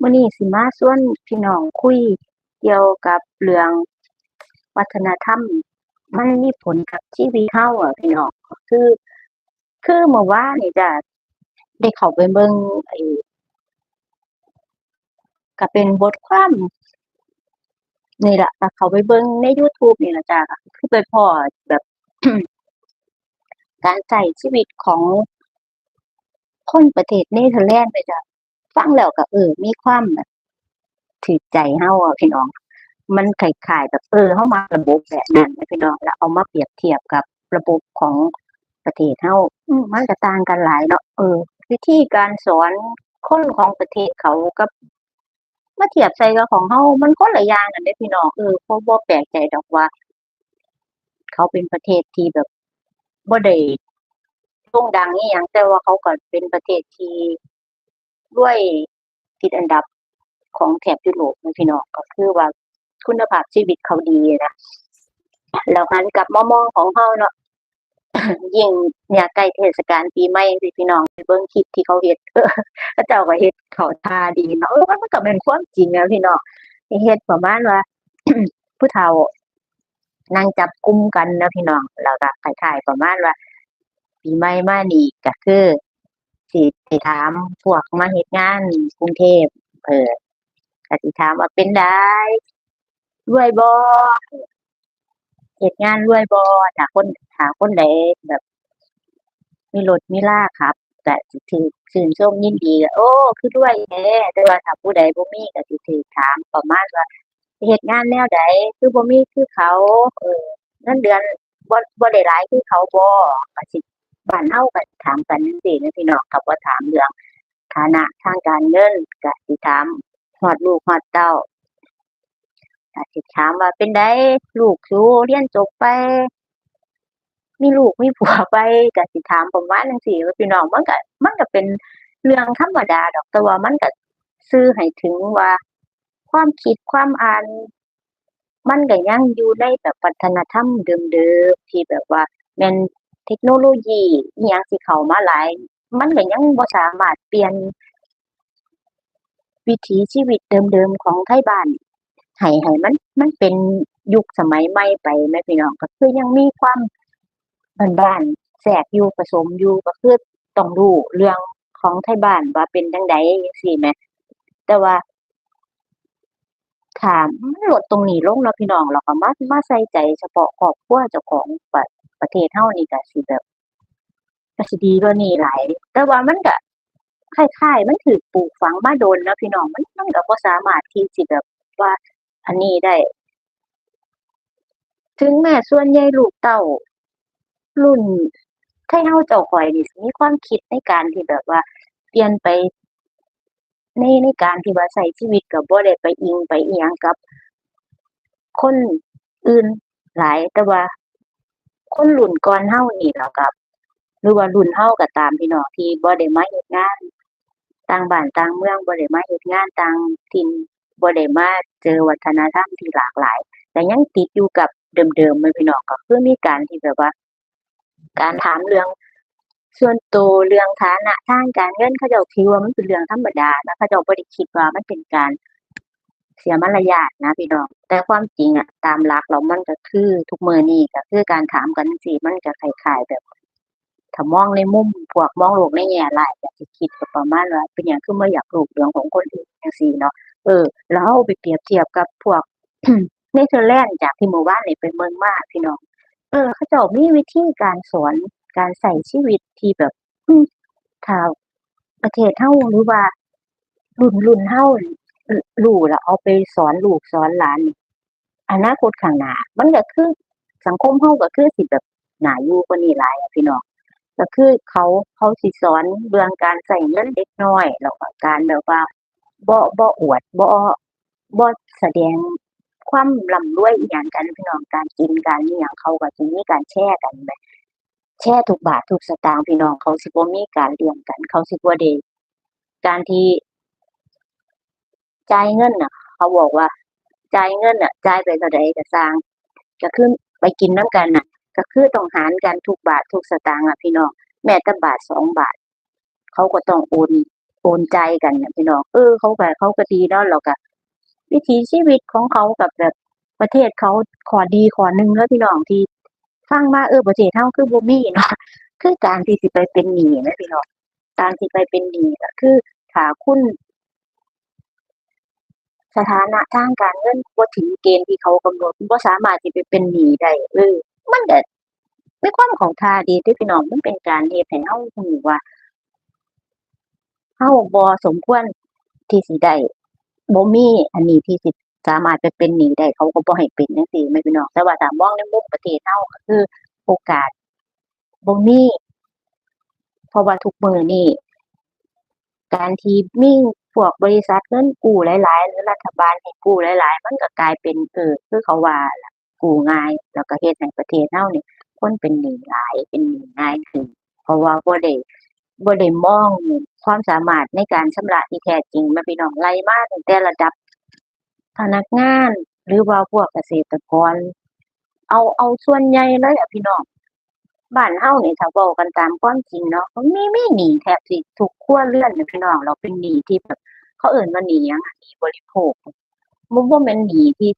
มื้อนี้สิมาชวนพี่น้องคุยเกี่ยวกับเรื่องวัฒนธรรม มันมีผลกับชีวิตเราอะพี่น้องคือ คือเมื่อวานี่จะได้เข้าไปเบิ่งไอ้ก็เป็นบทความนี่แหล่ะก็เข้าไปเบิ่งในยูทูบนี่ละจ้ะคือไปพอแบบ การใช้ชีวิตของคนประเทศเนเทอร์แลนด์เลยจ้ะ ฟังแล้วก็เออ มีความแบบถูกใจเราอะพี่น้อง มันคล้ายๆแบบเออเรามักระบบแบบนั้นพี่น้องแล้วเอามาเปรียบเทียบกับระบบของประเทศเราอืมมันก็ต่างกันหลายเนาะเออ วิธีการสอนคนของประเทศเขากับมาเทียบใส่กับของเรามันคนละอย่างกันเดะพี่น้องเออบ่บ่แปลกใจดอกว่า เขาเป็นประเทศที่แบบบ่ได้โด่งดังอิหยังแต่ว่าเขาก็เป็นประเทศที่ รวยติดอันดับของแถบยุโรปนะพี่น้องก็คือว่าคุณภาพชีวิตเขาดีนะแล้วหันกับมามองของเราเนาะยิ่งเนี่ยใกล้เทศกาลปีใหม่จั่พี่น้องไปเบิ่งคลิปที่เขาเฮ็ดเออเจ้าก็เฮ็ดเขาทาดีเนาะเออมันก็แม่นความจริงอะพี่น้องเฮ็ดประมาณว่าผู้เฒ่านั่งจับกลุ่มกันนะพี่น้องแล้วก็คล้ายๆประมาณว่าปีใหม่มานี่ก็คือ สิไปถามพวกมาเฮ็ดงานกรุงเทพเออก็สิถามว่าเป็นได้รวยบ่เฮ็ดงานรวยบ่ถ้าคนถ้าคนใดแบบ มีรถมีราขับก็สิถูกชื่นชมยินดีก็โอ้คือรวยแท้แต่ว่าถ้าผู้ใดบ่มีก็สิถูกถามประมาณว่าเฮ็ดงานแนวใดคือบ่มีคือเขา เออเงินเดือนบ่บ่ได้หลายคือเขาบ่ก็สิ บ้านเราก็ถามกันจั่งซี้นะพี่น้องก็บ่าถามเรื่องฐานะทางการเงินก็สิถามฮอดลูกฮอดเต้าก็สิถามว่าเป็นไดลูกสูเรียนจบไป มีลูกมีผัวไปก็สิถามประมาณจั่งซี้เนาพี่น้องมันก็มันก็เป็นเรื่องธรรมดาดอกแต่ว่ามันก็สื่อให้ถึงว่า ความคิดความอ่านมันก็ยังอยู่ในแบบวัฒนธรรมเดิมๆที่แบบว่าแม่น เทคโนโลยีอิหยังที่เข้ามาหลาย มันก็ยังบ่สามารถเปลี่ยน วิถีชีวิตเดิมๆของไทบ้านให้ให้มัน มันเป็นยุคสมัยใหม่ไปแหมพี่น้องก็คือยังมีความบ้านๆแทรกอยู่ผสมอยู่ก็คือต้องรู้เรื่องของไทบ้านว่าเป็นจังใดจั่งซี้แหมแต่ว่าถามันลดตรงนี้ลงเนาะพี่น้องแล้วก็มามาใส่ใจเฉพาะครอบครัวเจ้าของประ ประเทศเรานี่ก็สิแบบก็สิดีกว่านี้หลาย แต่ว่ามันก็คล้ายๆมันถูกปลูกฝังมาโดนเนาะพี่น้องมันมันก็บ่สามารถที่สิแบบว่าอันนี้ได้ ถึงแม้ส่วนใหญ่ลูกเต้า รุ่นไทเราเจ้าข้อยนี่มีความคิดในการที่แบบว่า เปลี่ยนไปในในการที่ว่าใช้ชีวิตก็บ่ได้ไปอิงไปเอิหยังกับ คนอื่นหลายแต่ว่า คนรุ่นก่อนเรานี่แล้วก็หรือว่ารุ่นเราก็ตามพี่น้องที่บ่ได้มาเฮ็ดงาน ต่างบ้านต่างเมืองบ่ได้มาเฮ็ดงานต่างถิ่นบ่ได้มาเจอวัฒนธรรมที่หลากหลายก็ยังติดอยู่กับเดิมๆแหมพี่น้องก็คือมีการที่แบบว่า การถามเรื่องส่วนก็เรื่องฐานะทางการเงินเขาเจ้าถือว่ามันเป็นเรื่องธรรมดานะเขาเจ้าบ่ได้คิดว่ามันเป็นการ เสียมารยาทนะพี่น้อง แต่ความจริงอะตามหลักแล้วมันก็คือทุกมื้อนี้ก็คือการถามกันจั่งมันก็คล้ายๆแบบถ้ามองในมุมพวกมองโลกในแง่ร้ายก็สิคิดก็ประมาณว่าเป็นหยังคือบ่อยากรู้เรื่องของคนอื่นจั่างซี้เนาะเออแล้วเราไปเปรียบเทียบกับพวกเนเทอร์แลนด์จากที่เมื่อวานนี้ไปเบิ่งมากพี่น้อง เออเขาจ้ามีวิธีการสอนการใช้ชีวิตที่แบบถ้าประเทศเราหรือว่ารุ่นรุ่นเรา รรู้แล้วเอาไปสอนลูกสอนหลานนี่อนาคตข้างหน้ามันก็คือสังคมเราก็คือสิแบบหนาอยู่กว่านี้หลายพี่น้องก็คือเขาเขาสิสอนเรื่องการใช้เงินเด็กน้อยแล้วก็การแบบว่าบ่บ่อวดบ่บ่แสดงความร่ำรวยอิหยังกันพี่น้องการกินการอิหยังเขาก็สิมีการแชร์กันแหมแชร์ทุกบาททุกสตางค์พี่น้องเขาสิบ่มีการเลี่ยงกัน เขาสิบ่ได้การที่ จ่ายเงินน่ะ เขาบอกว่าจ่ายเงินน่ะจ่ายไปเท่าใดก็สร้าง ก็คือไปกินนำกันน่ะ ก็คือต้องหารกันทุกบาททุกสตางค์อะพี่น้องแม้แต่บาทสองบาท เขาก็ต้องโอนโอนใจกันน่ะพี่น้องเออเขาก็เขาก็ดีเนาะแล้วก็วิถีชีวิตของเขากับแบบประเทศเขาขอดีขอหนึ่งแล้วพี่น้องที่ฟังมาเออประเทศเฮาคือบ่มีเนาะคือการที่สิไปเป็นหนี้แหมพี่น้องการที่ไปเป็นหนี้ก็คือถ้าคุณ สถานะทางการเงินบ่ถึงเกณฑ์ที่เขากำหนดบ่สามารถสิไปเป็นหนี้ได้เออมันก็มีความข้าท่าดีเดะพี่น้องมันเป็นการเฮ็ดให้เรารู้ว่าเราบ่สมควรที่สิได้บ่มีอันนี้ที่สิสามารถไปเป็นหนี้ได้เขาก็บ่ให้เป็นจังซี่แหมพี่น้องแต่ว่าถ้ามองในมุมประเทศเราก็คือโอกาสบ่มีเพราะว่าทุกมื้อนี้ การที่มีพวกบริษัทเงินกู้หลาย ๆ หรือรัฐบาลให้กู้หลาย ๆ มันก็กลายเป็นเออคือเขาว่าล่ะกู้ง่าย แล้วก็เฮ็ดให้ประเทศเรานี่คนเป็นหนี้หลายเป็นหนี้ง่ายขึ้น เพราะว่าบ่ได้บ่ได้มองความสามารถในการชำระที่แท้จริงม่พี่น้องไล่มาตั้งแต่ระดับพนักงาน หรือว่าพวกเกษตรกร เอาเอาส่วนใหญ่เลยอะพี่น้อง บ้านเฮาเนี่ถ้าเว้ากันตามความจริงเนาะมันมีมีหนี้แทบสิทุกครัวเรือนน่ะพี่น้องแล้วเป็นหนี้ที่แบบ เขาเอิ้นว่าหนี้หยังอะหนี้บริโภคบ่บ่แม่นหนี้ที่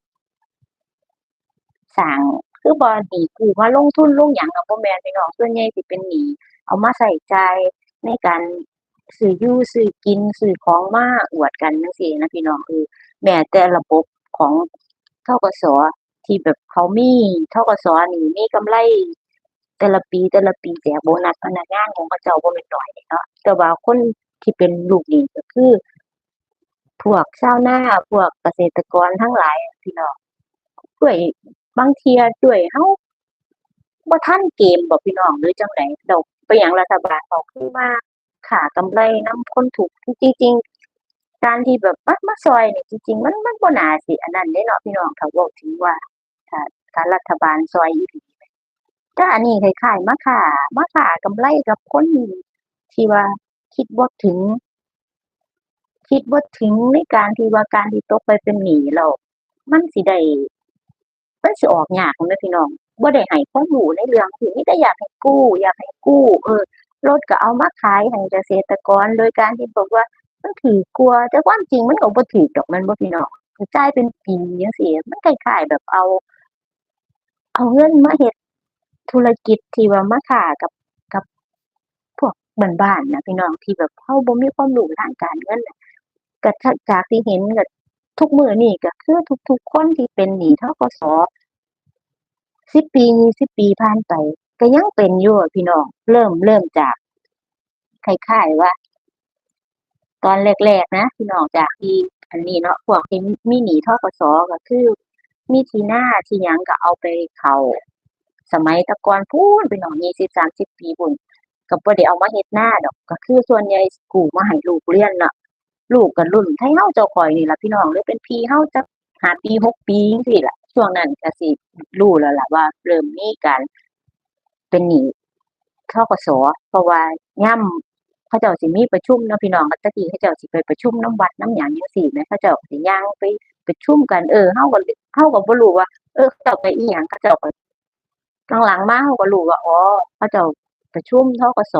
สร้างคือบ่หนี้กู้มาลงทุนลงหยังอะบ่แม่นพี่น้องส่วนใหญ่สิเป็นหนี้เอามาใช้จ่ายในการซื้ออยู่ซื้อกินซื้อของมาอวดกันจังซี่นะพี่น้องเออแม้แต่ระบบของธกส.ที่แบบเขามีธกส.นี่มีกำไร แต่ละปีแต่ละปีแจกโบนัสพนักงานของเขาเจ้าบ่แม่นน้อยเนาะแต่ว่าคนที่เป็นลูกหนี้ก็คือ พวกชาวนาพวกเกษตรกรทั้งหลายพี่น้องด้วยบางเที่ยด้วยเราบ่ทันเกมบ่พี่น้องหรือจังใดแล้วเป็นหยังรัฐบาลเขาคือมาค้ากำไรนำคนทุกจริงๆการที่แบบมามาช่วยนี่จริงๆ มันมันบ่น่าสิอันนั้นเดะเนาะพี่น้องถ้าเว้าถึงว่าถ้าถ้ารัฐบาลช่วยอีหลี แต่อันนี้คล้ายๆมาค้ามาค้ากำไรกับคนที่ว่าคิดบ่าถึง คิดบ่าถึงในการที่ว่าการที่ตกไปเป็นหนี้แล้วมันสิได้มันสิออกยากแหมพี่น้องบ่ได้ให้ความรู้ในเรื่องที่มีแต่อยากให้กู้ อยากให้กู้ เออรถก็เอามาขายให้เกษตรกร โดยการที่บอกว่ามันถูกกว่าแต่ความจริงมันก็บ่ถูกดอกม่นบ่พี่น้องจ่ายเป็นปีจังซี่มันคล้ายๆแบบเอา เอาเงินมาเฮ็ด ธุรกิจที่ว่ามาค้ากับกับพวกบ้านๆนะพี่น้องที่แบบเราบ่มีความรู้ทางการเงินน่ะก็ถ้าจากที่เห็นก็ทุกมือนี้ก็คือทุกๆคนที่เป็นหนี้ธกส.10ปี20ปีผ่านไปก็ยังเป็นอยู่พี่น้อง เริ่มเริ่มจากคล้ายๆว่า ตอนแรกๆนะพี่น้องจากที่อันนี้เนาะพวกที่มีหนี้ธกส.ก็คือ มีที่นาทีหยังก็เอาไปเขา สมัยต่ก่อนพู้นพี่น้อง20-30ปีพู้นก็บ่ได้เอามาเฮ็ดนาดอก ก็คือส่วนใหญ่กูมาให้ลูกเรียนเนาะลูกก็รุ่นไทเราเจ้าข้อยนี่ละพี่น้องหรือเป็นพี่เราจัก5ปี6ปีจังซี้ล่ะช่วงนั้นก็สิรู้แล้วล่ะว่า เริ่มมีการเป็นหนี้ธกส.เพราะว่ายามเขาเจ้าสิมีประชุมเนาะพี่น้องแต่กี้เขาเจ้าสิไปประชุมน้ำวัดน้ำหยังจังซี้แหมเขาเจ้าสิย่างไปประชุมกันเออเราก็เราก็บ่รู้ว่า เออเขาเจ้าไปอิหยังเขาเจ้าก็ หลังๆมาเราก็รู้ว่าอ๋อเขาเจ้าประชุมธกส.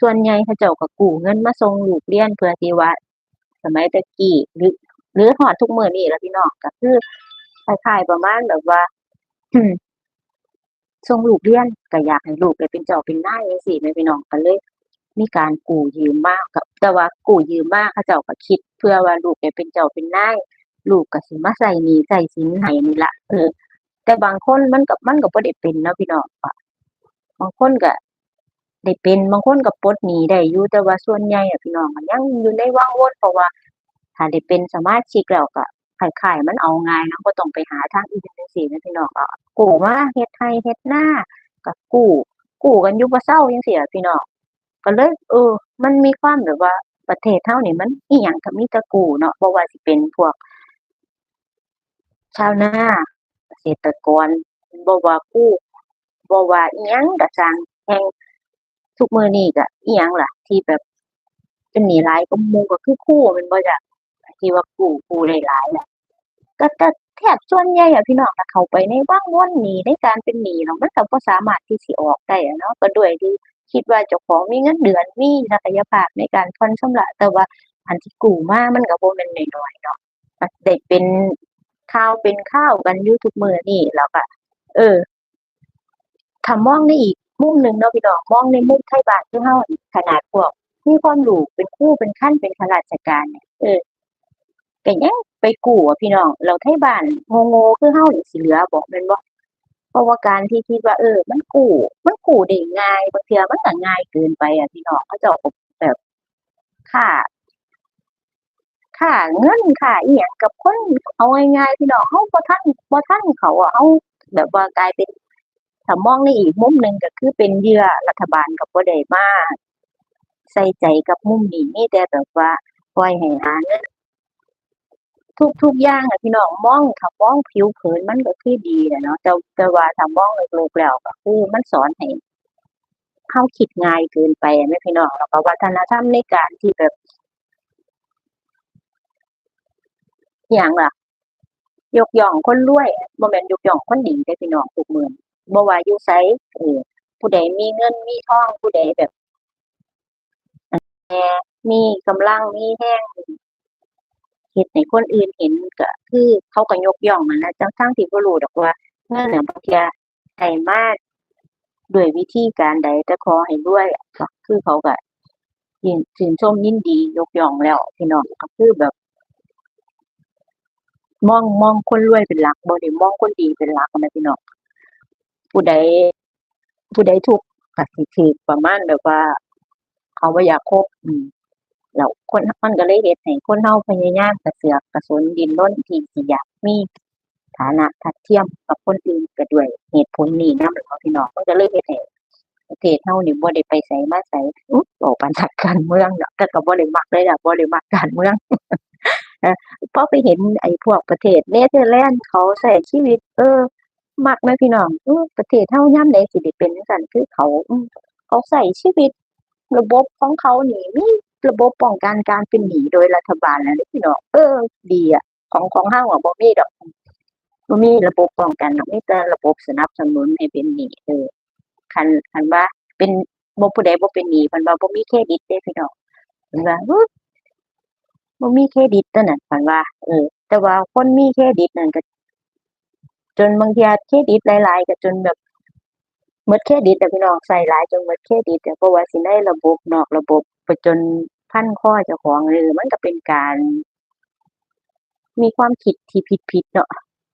ส่วนใหญ่เขาเจ้าก็กู้เงินมาส่งลูกเรียนเพื่อที่ว่า สมัยต่กี้หรือ หรือฮอดทุกมื้อนี้ล่ะพี่น้องก็คือคล้ายๆประมาณแบบว่าส่งลูกเรียนก็อยากให้ลูกได้เป็นเจ้าเป็นนายจังซี้แหมพี่น้องก็เลย มีการกู้ยืมมาก็แต่ว่ากู้ยืมมาเขาเจ้าก็คิด เพื่อว่าลูกได้เป็นเจ้าเป็นนายลูกก็สิมาใช้หนี้ใช้สินให้นี่ละเออ แต่บางคนมันก็มันก็บ่ได้เป็นนะพี่น้องก็บางคนก็ได้เป็นบางคนก็ปลดหนีได้อยู่แต่ว่าส่วนใหญ่อะพี่น้องก็ยังอยู่ในวังวนเพราะว่าถ้าได้เป็นสามารถชิกแล้วก็คล้ายมันเอาง่ายนาะบ่ต้องไปหาทางอื่นจังซี่แหมพี่น้องก็กู้มาเฮ็ดไร่เฮ็ดหน้าก็กู้กู้กันยู่บ่เซาจังซี้ล่ะพี่น้องก็เลยเออ มันมีความแบบว่าประเทศเรานี่มันอิหยังก็มีต่กู้เนาะบ่ว่าสิเป็นพวก ชาวนา กษตรกรบ่ว่ากู้บ่ว่าอิหยังก็สร้างแฮ่งทุกมื้อนี้ก็อิหยังล่ะ ที่แบบเป็นหนี้หลายกว่าหมู่ก็คือครูแม่นบ่จ้ะที่ว่ากู้กู้ได้หลายน่ะก็ก็แทบส่วนใหญ่อะพี่น้องถ้าเข้าไปในวังวนหนี้ในการเป็นหนี้แล้วมันก็บ่สามารถที่สิออกได้อะเนาะก็ด้วยที่คิดว่าเจ้าของมีเงินเดือนมีศักยภาพในการผ่อนชำระแต่ว่าอันที่กู้มามันก็บ่แม่นน้อยๆเนาะได้เป็น ข่าวเป็นข่าวกันอยู่ทุกมือนี้แล้วก็เออถ้ามองในอีกมุมหนึ่งเนาะพี่น้องมองในมุมไทยบ้านคือเฮาขนาดพวกมีความรู้เป็นครูเป็นขั้นเป็นข้าราชการเนี่ยเออก็ยังไปกู้อะพี่น้องแล้วไทบ้านโง่ๆคือเฮานี่สิเหลือบ่แม่นบ่เพราะว่าการที่คิดว่า เออ มันกู้มันกู้ได้ง่ายบางเทื่อมันก็ง่ายเกินไปอะพี่น้องเขาจ้าก็แบบค่า ค่าเงินค่าอิหยังกับคนเอาง่ายๆพี่น้องเฮาบ่ทันบ่ทันเขาอะเฮาแบบว่ากลายเป็นถ้ามองในอีกมุมหนึ่งก็คือเป็นเหยื่อรัฐบาลก็บ่ได้มาใส่ใจกับมุมนี้มีแต่แบบว่าปล่อยให้หาเงินทุกๆอย่างอะพี่น้องมองถ้ามองผิวเผินมันก็คือดีอะเนาะแต่แต่ว่าถ้ามองลึกๆแล้วก็คือมันสอนให้เฮาคิดง่ายเกินไปอะแม่พี่น้องแล้วก็วัฒนธรรมในการที่แบบ อิหยังล่ะ ยกย่องคนรวยบ่แม่นยกย่องคนดีเด้พี่น้องทุกมื้องบ่ว่าอยู่ไสเออผู้ใดมีเงินมีทองผู้ใดแบบแหน่มีกำลังมีแรงเฮ็ดให้คนอื่นเห็นก็คือเขาก็ยกย่องนั่นล่ะทั้งที่บ่รู้ดอกว่าเงินน่ะบางที่ยได้มาด้วยวิธีการใดแต่ขอให้รวยก็คือเขาก็ยินชื่นชมยินดียกย่องแล้วพี่น้องก็คือแบบ มองมองคนรวยเป็นหลักบ่ได้มองคนดีเป็นหลักอะแม่พี่น้องผู้ใดผู้ใดทุกข์ก็สิถูกประมาณแบบว่า เขาบ่อยากคบอืมแล้วคนมันก็เลยเฮ็ดให้คนเราพยายามกระเสือกกระสนดินรนที่สิอยากมีฐานะทัดเทียมกับคนอื่นก็ด้วยเหตุผลนี้นำเนาะพี่น้องมันก็เลยเฮ็ดให้ประเทศเรานี่บ่ได้ไปไสมาไสอุ๊ยเว้ปานนักการเมืองเนาะแต่ก็บ่ได้มักเลยล่ะบ่ได้มักการเมือง เออพอไปเห็นไอ้พวกประเทศเนเธอร์แลนด์เขาใช้ชีวิต เออ มักแม่พี่น้องออประเทศเฮายามใดสิได้เป็นจังซั่นคือเขาเขาใช้ชีวิต ระบบของเขาหนีมีระบบป้องกันการเป็นหนีโดยรัฐบาลแล้วพี่น้องเออดีอะของของเฮางอะบ่มีดอกบ่มีระบบป้องกันดอกมีแต่ระบบสนับสนุนให้เป็นหนีเออคันคันว่าเป็นบ่ผู้ใดบ่เป็นหนี้เพิ่นว่าบ่มีเครดิตเด้พี่น้องเพิ่นว่า บ่มีเครดิตตั่นน่ะเพิ่นว่า เออ แต่ว่าคนมีเครดิตนั่นก็ จนบางทีเครดิตหลายๆก็จนแบบหมดเครดิตอะพี่น้องใช้หลายจนหมดเครดิตอะบ่ว่าสิในระบบนอกระบบไปจนพันคอเจ้าของเออมันก็เป็นการ มีความคิดที่ผิดๆเนาะ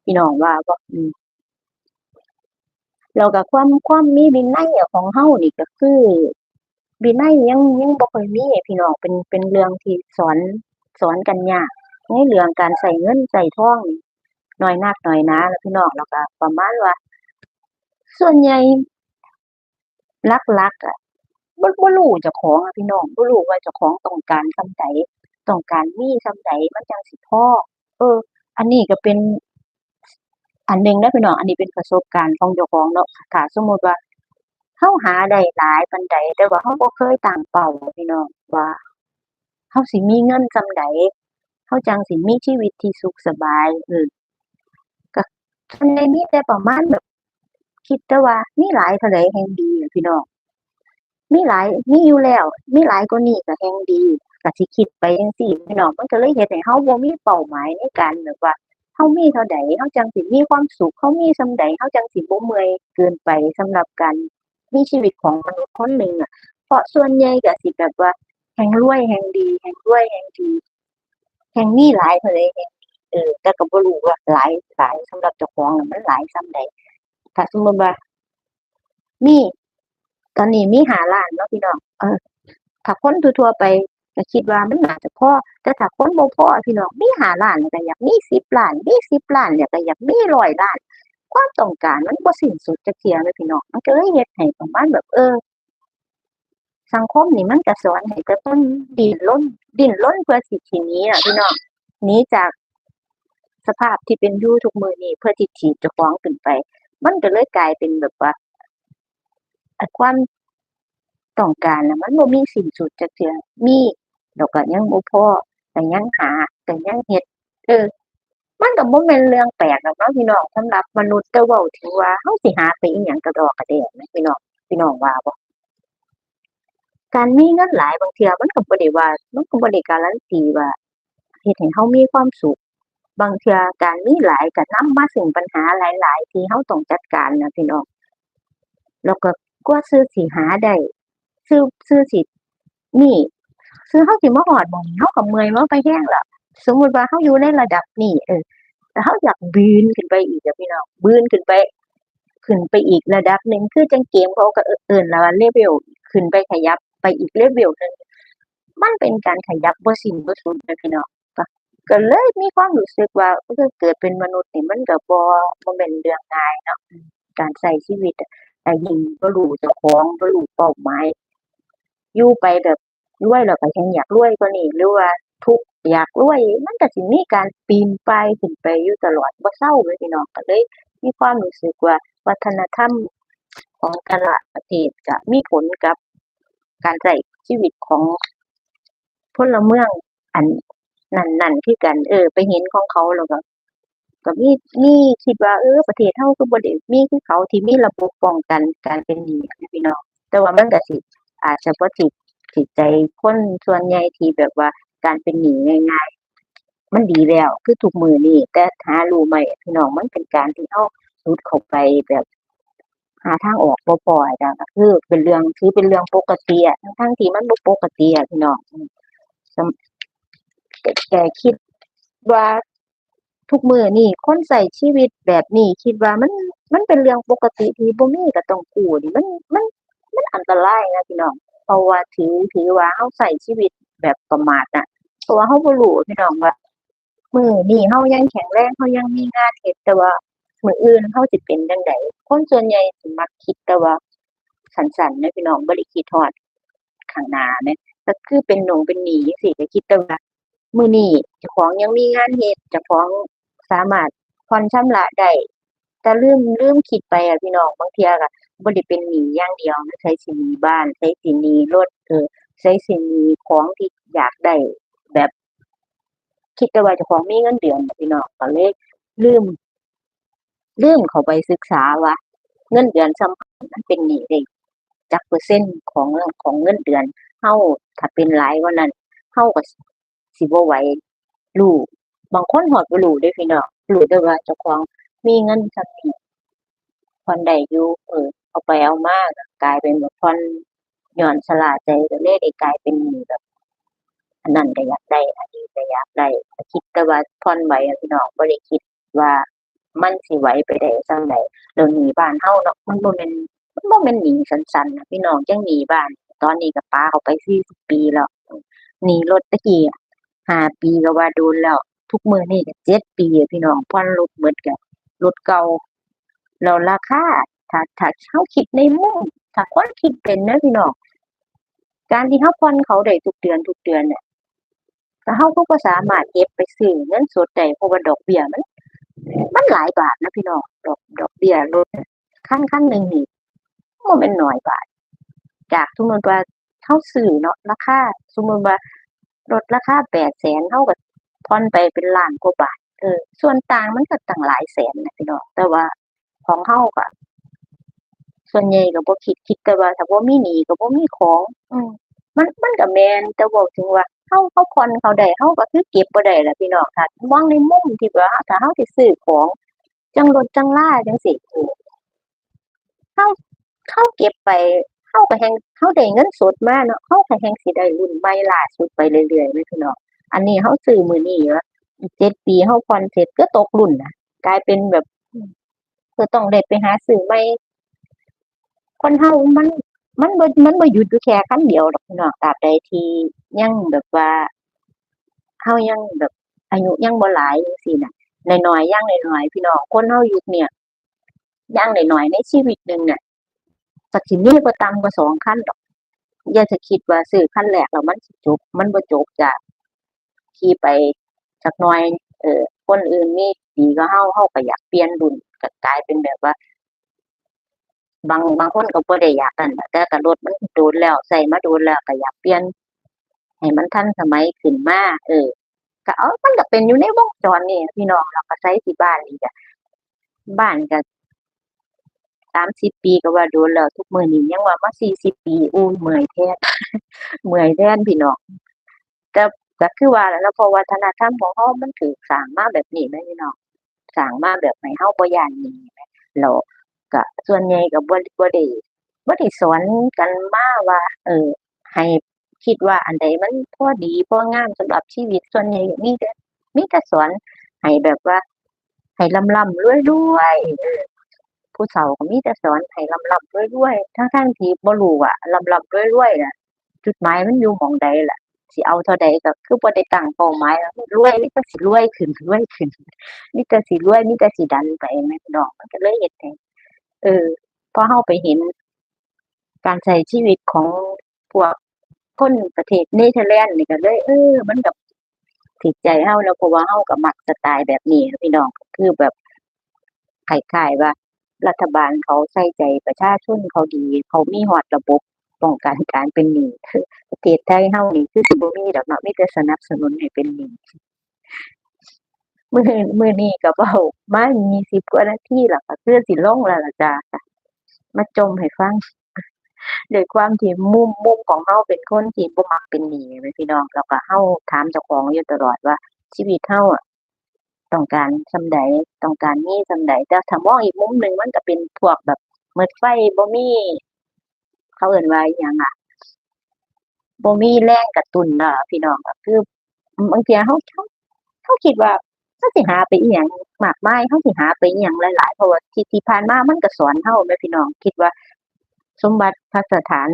พี่น้องว่าบ่อืมแล้วก็ความความมีวินัยอของเรานี่ก็คือวินัยยังยังบ่ค่อยมีพี่น้องเป็นเป็นเรื่องที่สอน สอนกันยากในเรื่องการใช้เงินใช้ทองน้อยนักน้อยหนาล่ะพี่น้องแล้วก็ประมาณว่า ส่วนใหญ่ลักๆอะบ่บ่รู้เจ้าของอะพี่น้องบ่รู้ว่าเจ้าของต้องการส่ำใดต้องการมีส่ำใดมันจังสิพอเออ อันนี้ก็เป็น อันหนึ่งเด้อพี่น้องอันนี้เป็นประสบการณ์ของเจ้าของเนาะถ้าสมมติว่าเราหาได้หลายปานใดแต่ว่าเราบ่เคยตั้งเป้าพี่น้องว่า เราสิมีเงินส่ำใดเราจังสิมีชีวิตที่สุขสบาย เออก็ส่วนใหญ่มีแต่ประมาณแบบ คิดแต่ว่ามีหลายเท่าใดแฮ่งดีพี่น้องมีหลายมีอยู่แล้ว มีหลายกว่านี้ก็แฮ่งดีก็สิคิดไปจังซี้พี่น้องมันก็เลยเฮ็ดให้เราบ่มีเป้าหมายในการแบบว่าเรามีเท่าใดเราจังสิมีความสุขเรามีส่ำใดเราจังสิบ่เมื่อยเกินไปสำหรับการมีชีวิตของมนุษย์คนหนึ่งอะเพราะส่วนใหญ่ก็สิแบบว่า แฮ่งรวยแฮ่งดีแฮ่งรวยแฮ่งดีแฮ่งมีหลายเท่าใดแฮ่งดีเออแต่ก็บ่รู้ว่าหลายหลายสำหรับเจ้าของน่ะมันหลายส่ำใดถ้าสมมติว่ามีตอนนี้มีหาล้านเนาะพี่น้องเออถ้าคนทั่วๆไปก็คิดว่ามันน่าจะพอแต่ถ้าคนบ่พอพี่น้องมีหาล้านก็อยากมีสิบล้านมีสิบล้านเนี่ยก็อยากมีร้อยล้าน ความต้องการมันบ่สิ้นสุดจักเที่ยเลยพี่น้องมันก็เลยเฮ็ดให้ประมาณแบบเออ สังคมนี่มันก็สอนให้แต่คนดิ้นรนดิ้นรนเพื่อสิสินีอะพี่น้องนีจากสภาพที่เป็นยู่ทุกมือนี้เพื่อที่ถีบเจ้องขึ้นไป มันก็เลยกลายเป็นแบบว่าความต้องการนะมันบ่มีสิ้นสุดจักเทื่อมีแล้วก็ยังบ่พอก็ยังหาก็ยังเฮ็ดเออมันก็บ่แม่นเรื่องแปลกดอกเนาะพี่น้องสำหรับมนุษย์แต่ว้าถึงว่าเราสิหาไปอิหยังกระดอกกระแด่แหมพี่น้องพี่น้องว่าบ่ การมีเงินหลายบางเทื่อมันก็บ่ได้ว่ามันก็บ่ได้การันตีว่าเฮ็ดให้เรามีความสุข บางเทื่อการมีหลายก็นำมาซึ่งปัญหาหลาย ๆ ที่เราต้องจัดการนะพี่น้องแล้วก็กว่าซื่อสิหาได้ซื่อซื่อสินี่ซื่อเราสิมาฮอดหม้องเราก็เมื่อยมาไปแฮงล้วสมมุติว่าเราอยู่ในระดับนี้เออแต่เราอยากบืนขึ้นไปอีกอะพี่น้องบืนขึ้นไป ขึ้นไปอีกระดับหนึ่งคือจังเกมเขาก็เอิ้นแล้วว่าเลเวลขึ้นไปขยับ อีกเลเวลหนึ่งมันเป็นการขยับบ่สิ้นบ่สุดนะพี่น้องก็เลยมีความรู้สึกว่าเออเกิดเป็นมนุษย์นี่มันก็บ่บ่แม่นเรื่องง่ายเนาะการใช้ชีวิตแต่ยิ่งบ่รู้เจ้าของบ่รู้เป้าหมายอยู่ไปแบบรวยแล้วก็แฮ่งอยากรวยกว่านี้หรือว่าทุกอยากรวย มันก็สิมีการปีนไป่ายขึ้นไปอยู่ตลอดบ่เซาเลยพี่น้องก็เลยมีความรู้สึกว่าวัฒนธรรมของแต่ละประเทศก็มีผลกับ การใช้ชีวิตของพลเมืองอันนั้นๆคือกัน เออ ไปเห็นของเขาแล้วก็ก็มีมีคิดว่าเออประเทศเราคือบ่ได้มีคือเขาที่มีระบบป้องกันการเป็นหนี้พี่น้องแต่ว่ามันก็สิอาจจะบ่ถูกถูกใจคนส่วนใหญ่ที่แบบว่าการเป็นหนี้ง่าย ๆ มันดีแล้วคือทุกมือนี้แต่หารู้ไหมพี่น้องมันเป็นการที่เราหลุดเข้าไปแบบ หาทางออกบ่พออะจ้ะก็คือเป็นเรื่องถือเป็นเรื่องปกติอะทั้งที่มันบ่ปกติอะพี่น้องแต่คิดว่าทุกมือนี้คนใช้ชีวิตแบบนี้คิดว่ามันมันเป็นเรื่องปกติที่บ่มีก็ต้องกู้นี่มันมันมันอันตรายนะพี่น้องเพราะว่าถือถือว่าเราใช้ชีวิตแบบประมาทน่ะเพราะว่าเราบ่รู้พี่น้องว่ามือนี้เรายังแข็งแรงเรายังมีงานเฮ็ดแต่ว่า มืออื่นเราสิเป็นจั่งใดคนส่วนใหญ่สิมักคิดแต่ว่าสั้นๆนนะพี่น้องบ่ได้คิดฮอดข้างหน้าแหมก็คือเป็นหนงเป็นหนี้จังซี้ก็คิดแต่ว่ามื้อนี้เจ้าของยังมีงานเฮ็ดเจ้าของสามารถผ่อนชำระได้แต่ลืมลืมคิดไปอะพี่น้องบางที่ยก็บ่ได้เป็นหนีอย่างเดียวนะใช้สินีบ้านใช้สินีรถเออใช้สินีของที่อยากได้แบบ คิดแต่ว่าจ้าของมีเงินเดือนพี่น้องก็เลยลืม ลืมเขาไปศึกษาว่าเงินเดือนส่ำมันเป็นหนี้ได้จักเปอร์เซ็นต์ของของเงินเดือนเราถ้าเป็นหลายว่านั้นเราก็สิบ่ไหวรู้บางคนฮอดบ่รู้เดะพี่น้องรู้แต่ว่าเจ้าของมีเงินส่ำนี้ผ่อนได้อยู่เออเอาไปเอามากกลายเป็นว่าผ่อนญ้อนชะล่าใจก็เลยได้กลายเป็นหนี้แบบอันนั้นก็อยากได้ อันนี้ก็อยากได้คิดแต่ว่าผ่อนไหวพี่น้องบ่ได้คิดว่า มันสิไหวไปได้ส่ำใดแล้วหนีบ้านเราเนาะมันบ่แม่นมันบ่แม่นหนีสั้นๆนะพี่น้องจังหนีบ้าน ตอนนี้ก็ปาเข้าไป40ปีแล้วหนีรถต่กี้อะ5ปีก็ว่าโดนแล้ว ทุกมื้อนี้ก็7ปีพี่น้องผ่อนรถหมดก็รถเก่าแล้วราคาถ้าถ้าเราคิดในมุมถ้าคนคิดเป็นนะพี่น้องการที่เราผ่อนเขาได้ทุกเดือนทุกเดือนเนี่ยก็เราก็บ่สามารถเก็บไปซื้อเงินสดได้เพราะว่าดอกเบี้ยมัน มันหลายบาทนะพี่น้องดอกดอกเบี้ยรถเนี่ยคันคันหนึ่งนี่บ่แม่นหน้อยบาท จากสมมุติว่าเราซื้อเนาะราคาสมมติว่ารถราคา800,000เราก็ผ่อนไปเป็นล้านกว่าบาทเออส่วนต่างมันก็ตั้งหลายแสนนะพี่น้องแต่ว่าของเราก็ส่วนใหญ่ก็บ่คิดคิดแต่ว่าถ้าบ่มีหนี้ก็บ่มีของ อืมมันมันก็แมนแต่เว้าถึงว่า เราเราผ่อนเขาได้เราก็คือเก็บบ่ได้ล่ะพี่น้องถ้ามองในมุมที่ว่าถ้าเราสิซื้อของ จังรถจังลาจังซี้เออเราเราเก็บไปเราก็แฮงเราได้เงินสดมาเนาะเราก็แฮงสิได้รุ่นใหม่ล่าสุดไปเรื่อยๆเลยพี่น้องอันนี้เราซื้อมื้อนี้แล้วอีก7ปีเราผ่อนเสร็จก็ตกรุ่นน่ะ กลายเป็นแบบอืมก็ต้องได้ไปหาซื้อใหม่คนเรามัน มันบ่มันบ่หยุดอยู่แค่คันเดียวดอกพี่น้องตราบใดที่ยังแบบว่าเรายังแบบอายุยังบ่หลายจังซี้น่ะน้อยๆอย่างน้อยๆพี่น้องคนเรายุคเนี้ยอย่างน้อยๆในชีวิตหนึ่งเนี่ยก็สิมีบ่ต่ำกว่า2คันดอกอย่าจะคิดว่าซื้อคันแรกแล้วมันสิจบ มันบ่จบจ้ะขี่ไปจักหน่อย เออคนอื่นมีดีกว่าเราเราก็อยากเปลี่ยนรุ่นก็กลายเป็นแบบว่า บางบางคนก็บ่ได้อยากนั่นแต่ก็รถมันโดนแล้วใช้มาโดนแล้วก็อยากเปลี่ยนให้มันทันสมัยขึ้นมาเออก็เอามันก็เป็นอยู่ในวงจรนี่พี่น้องแล้วก็ใช้ที่บ้านนี่ก็บ้านก็30ปีก็ว่าโดนแล้วทุกมือนี้ยังว่ามา40ปีโอ้ยเมื่อยแทนเมื่อยแทนพี่น้องแต่ก็คือว่านั่นล่ะเพราะวัฒนธรรมของเรามันถูกสร้างมาแบบนี้แหมพี่น้องสร้างมาแบบให้เราบ่ย้านหนี้แหมแล้ว ก็ส่วนใหญ่ก็บบ่บ่ได้บ่ได้สอนกันมาว่า เออให้คิดว่าอันใดมันพอดีพองามสำหรับชีวิตส่วนใหญ่มีแต่มีแต่สอนให้แบบว่าให้ร่ำรวยๆเออผู้เฒ่าก็มีแต่สอนให้ร่ำๆรวยๆทั้งที่บ่รู้ว่าร่ำๆรวยน่ะ จุดหมายมันอยู่หม้องใดล่ะสิเอาเท่าใดก็คือบ่ได้ตั้งเป้าหมายว่ารวยมีแต่สิรวยขึ้นรวยขึ้นมีแต่สิรวยมีแต่สิดันไปแหมพี่น้องมันก็เลยเฮ็ดให้ เออพอเราไปเห็น การใช้ชีวิตของพวกคนประเทศเนเธอร์แลนด์นี่ก็เลยเออ มันก็ถูกใจเราแล้วเพราะว่าเราก็มักสไตล์แบบนี้พี่น้องคือแบบคล้ายๆว่า รัฐบาลเขาใส่ใจประชาชนเขาดี เขามีฮอดระบบป้องกันการเป็นหนี้คือประเทศไทยเรานี่คือสิบ่มีดอกเนาะมีแต่สนับสนุนให้เป็นหนี้ มื้อ มื้อนี้ก็เว้ามา20กว่านาทีแล้ว ก็คือสิลงแล้วล่ะจ้ะก็มาจมให้ฟัง ด้วยความที่มุม มุมของเราเป็นคนที่บ่มักเป็นหนี้แหมพี่น้อง แล้วก็เราถามเจ้าของอยู่ตลอดว่า ชีวิตเราอะ ต้องการส่ำใด ต้องการมีส่ำใด แต่ถ้ามองอีกมุมหนึ่งมันก็เป็นพวกแบบหมดไฟ บ่มี เขาเอิ้นว่าอิหยังอะบ่มีแรงกระตุ้นนาะพี่น้อง ก็คือบางเที่ยเราเราเราคิดว่า เราสิหาไปอิหยังมากมายเราสิหาไปอิหยังหลายๆเพราะว่าที่ที่ผ่านมามันก็สอนเราแหมพี่น้อง คิดว่า สมบัติพัสถาน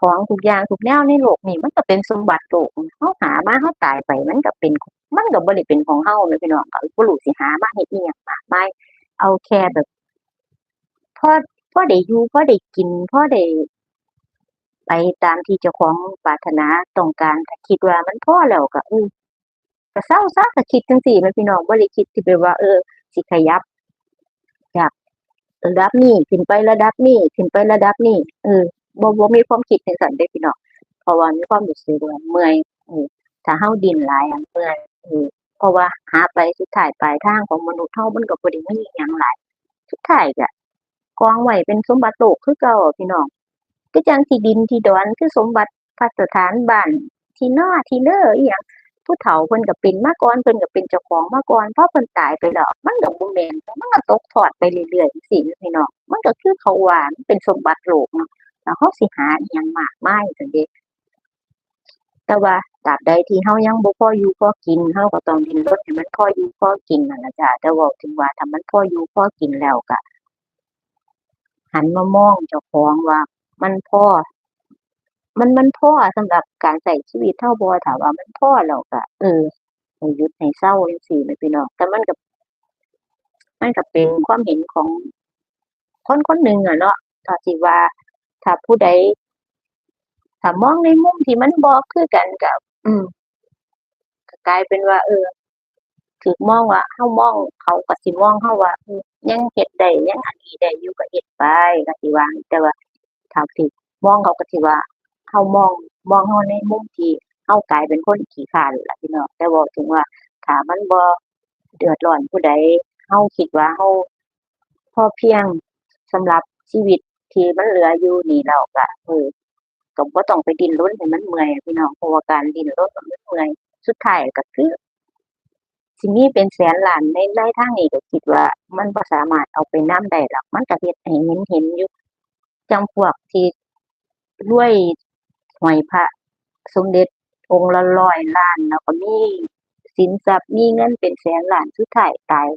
ของทุกอย่างทุกแนวในโลกนี้มันก็เป็นสมบัติโลกเราหามาเราตายไปมันก็เป็น มันก็บ่ได้เป็นของเราแหมพี่น้องก็บ่รู้สิหามาเฮ็ดอิหยังมากมายเอาแค่แบบพอพอได้อยู่พอได้กินพอได้ไปตามที่เจ้าของปรารถนาต้องการถ้าคิดว่ามันพอแล้วก็เออ ก็เซาซะก็คิดจังซี้แหมพี่น้องบ่ได้คิดที่แบบว่า เออ สิขยับจากระดับนี้ขึ้นไประดับนี้ขึ้นไประดับนี้เออบ่บ่มีความคิดจั่งซั้นเดะพี่น้องเพราะว่ามีความรู้สึกว่าเมื่อยเออถ้าเราดินหลายอะเมื่อยเออเพราะว่าหาไปสุดท้ายปลายทางของมนุษย์เรามันก็บ่ได้มีอิหยังหลายสุดท้ายก็กองไว้เป็นสมบัติโลกคือเก่าพี่น้องคือจั่งที่ดินที่ดอนคือสมบัติพัสถานบ้านที่นาที่เน้ออิหยัง ผู้เฒ่าเพิ่นก็เป็นมาก่อนเพิ่นก็เป็นเจ้าของมาก่อนพอเพิ่นตายไปแล้วมันก็บ่แม่นมันก็ตกทอดไปเรื่อยๆจังซี้แหมพี่น้องมันก็คือเขาว่ามันเป็นสมบัติโลกเนาะแล้วเราสิหาอิหยังมากมายซั้นเดะแต่ว่าตราบใดที่เรายังบ่พออยู่พอกินเราก็ต้องดิ้นรนให้มันพออยู่พอกินนั่นล่ะจ้ะแต่ว้าถึงว่าถ้ามันพออยู่พอกินแล้วก็หันมามองเจ้าของว่ามันพอ มันมันพ่อสำหรับการใช้ชีวิตเราบ่ถ้าว่ามันพ่อแล้วก็เออให้ยุดให้เซาจั่งซี้แหมพี่น้องแต่มันก็มันก็เป็นความเห็นของคนคนหนึ่งอะเนาะถ้าสิว่าถ้าผู้ใดถ้ามองในมุมที่มันบ่คือกันก็อืมกกลายเป็นว่า เออถูกมองว่าเรามองเขาก็สิมองเราว่ายังเฮ็ดได้ยังอันนี้ได้อยู่ก็เฮ็ดไปก็สิว่าแต่ว่าถ้าถูกมองเขาก็สิว่า เรามองมองเราในมุมที่เรากลายเป็นคนขี้คร้านล่ะพี่น้องแต่เว้าถึงว่าถ้ามันบ่เดือดร้อนผู้ใดเราคิดว่าเราพอเพียงสำหรับชีวิตที่มันเหลืออยู่นี่แล้วก็เออก็บ่ต้องไปดิ้นรนให้มันเมื่อยพี่น้องเพราะว่าการดิ้นรนมันเมื่อยสุดท้ายก็คือสิมีเป็นแสนล้านในในทางนี้ก็คิดว่า มันบ่สามารถเอาไปน้ำได้หรอกมันก็เฮ็ดให้เห็นๆอยู่จังพวกที่รวย ห้อยพระ สมเด็จองค์ละร้อยล้านแล้วก็มีสินทรัพย์มีเงินเป็นแสนล้านสุดท้ายตาย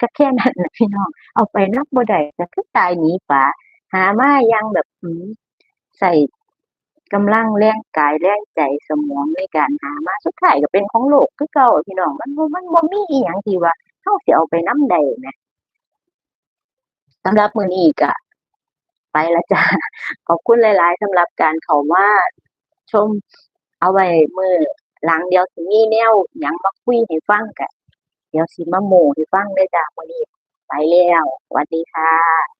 ก็แค่นั้นนะพี่น้อง เอาไปนำบ่ได้ก็คือตายหนีป๋าหามาย่างแบบใช้กำลังแรงกายแรงใจสมองในการหามาสุดท้ายก็เป็นของโลกคือเก่าพี่น้องมันมันบ่มีอิหยังที่ว่าเราสิเอาไปนำได้แหมสำหรับมื้อนี้ก็ ไปแล้วจ้าขอบคุณหลาย ๆสำหรับการเข้ามาชมเอาไว้มือหลังเดียวสิมีแนวหยังมาคุยให้ฟังกันเดี๋ยวสิมาโมให้ฟังเด้จ้าวันนี้ไปแล้วสวัสดีค่ะ